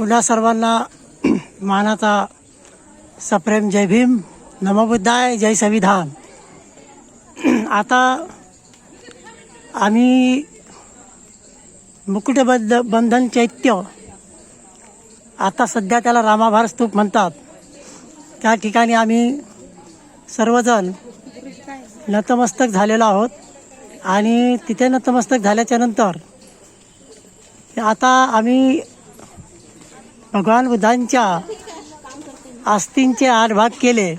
पुन्हा सर्वांना मानाचा सप्रेम जय भीम नमोबुद्धाय जय संविधान. आता आम्ही मुकुटबद्ध बंधन चैत्य आता सध्या त्याला रामाभार स्तूप म्हणतात. त्या ठिकाणी आम्ही सर्वजण नतमस्तक झालेलो आहोत आणि तिथे नतमस्तक झाल्याच्यानंतर आता आम्ही भगवान बुद्धांच्या आस्तींचे आठ भाग केले.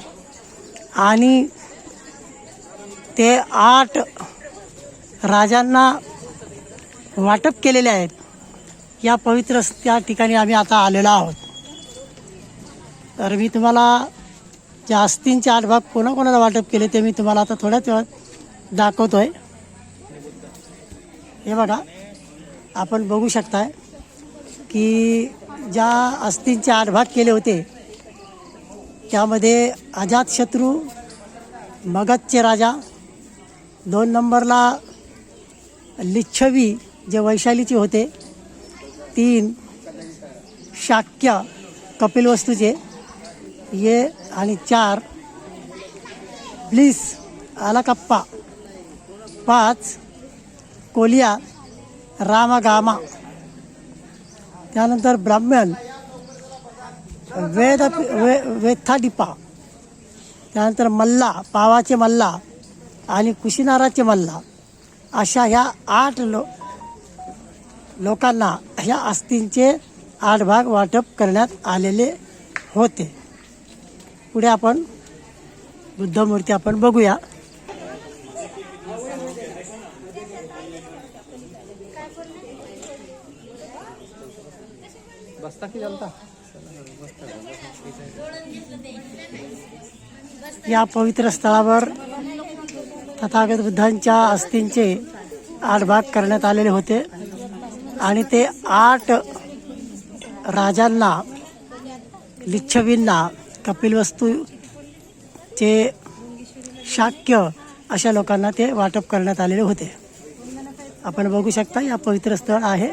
आणि ते आठ राजांना वाटप केलेले आहेत. या पवित्र त्या ठिकाणी आम्ही आता आलेलो आहोत. तर मी तुम्हाला जे आस्तींचे आठ भाग कोणाकोणाला वाटप केले ते मी तुम्हाला आता थोड्याच वेळात आहे हे बघा आपण बघू शकताय की ज्या अस्थींचे आठ भाग केले होते त्यामध्ये अजातशत्रू मगधचे राजा दोन नंबरला लिच्छवी जे वैशालीचे होते तीन शाक्य कपिलवस्तूचे ये आणि चार ब्लिस अलकप्पा पाच कोलिया रामगामा त्यानंतर ब्राह्मण वेद वे वेथाडिपा त्यानंतर मल्ला पावाचे मल्ला आणि कुशिनाराचे मल्ला. अशा ह्या आठ लो लोकांना ह्या अस्थींचे आठ भाग वाटप करण्यात आलेले होते. पुढे आपण बुद्धमूर्ती आपण बघूया. बसता की चालता या पवित्र स्थळावर तथागत बुद्धांच्या अस्थींचे आठ भाग करण्यात आलेले होते आणि ते आठ राजांना लिच्छवींना कपिलवस्तूचे शाक्य अशा लोकांना ते वाटप करण्यात आलेले होते. आपण बघू शकता या पवित्र स्थळ आहे.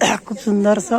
खूप सुंदरसं